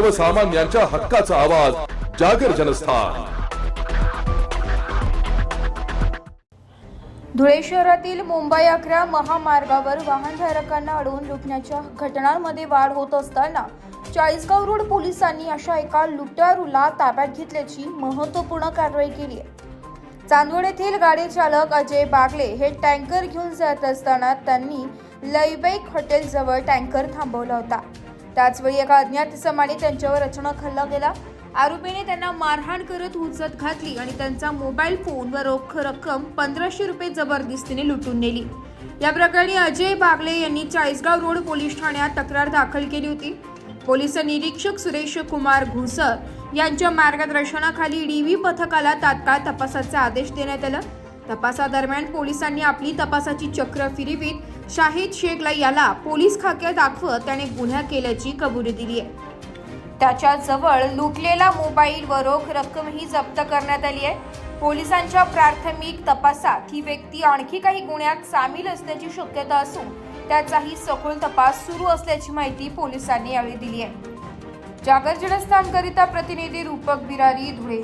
सर्वसामान्यांच्या हक्काचा आवाज जागर जनस्थान. धुळे शहरातील मुंबई अकरा महामार्गावर वाहनधारकांना अडवून लुटण्याच्या घटनांमध्ये वाढ होत असताना चाळीसगाव रोड पोलिसांनी अशा एका लुटारूला ताब्यात घेतल्याची महत्त्वपूर्ण कारवाई केली आहे. चांदवड येथील गाडी चालक अजय बागले हे टँकर घेऊन जात असताना त्यांनी लईबैक हॉटेलजवळ टँकर थांबवला होता. त्याचवेळी एका अज्ञात इसमाने त्यांच्यावर अचानक हल्ला केला आरोपीने त्यांना मारहाण करत हुजत घातली आणि त्यांचा मोबाईल फोन व रोख रक्कम पंधराशे रुपये जबरदस्तीने लुटून नेली. या प्रकरणी अजय बागले यांनी चाळीसगाव रोड पोलीस ठाण्यात तक्रार दाखल केली होती. पोलीस निरीक्षक सुरेश कुमार घुसर यांच्या मार्गदर्शनाखाली डीव्ही पथकाला तात्काळ तपासाचा आदेश देण्यात आला. तपासादरम्यान पोलिसांनी आपली तपासाची चक्र फिरवीत शाहिद शेखला याला पोलीस खाक्या दाखवत त्याने गुन्हा केल्याची कबुली दिली आहे. त्याच्याजवळ लुटलेला मोबाईल व रोख रक्कमही जप्त करण्यात आली आहे. पोलिसांच्या प्राथमिक तपासात ही व्यक्ती आणखी काही गुन्ह्यात सामील असण्याची शक्यता असून त्याचाही सखोल तपास सुरू असल्याची माहिती पोलिसांनी यावेळी दिली आहे. जागर जनस्थानकरिता प्रतिनिधी रूपक बिरारी धुळे.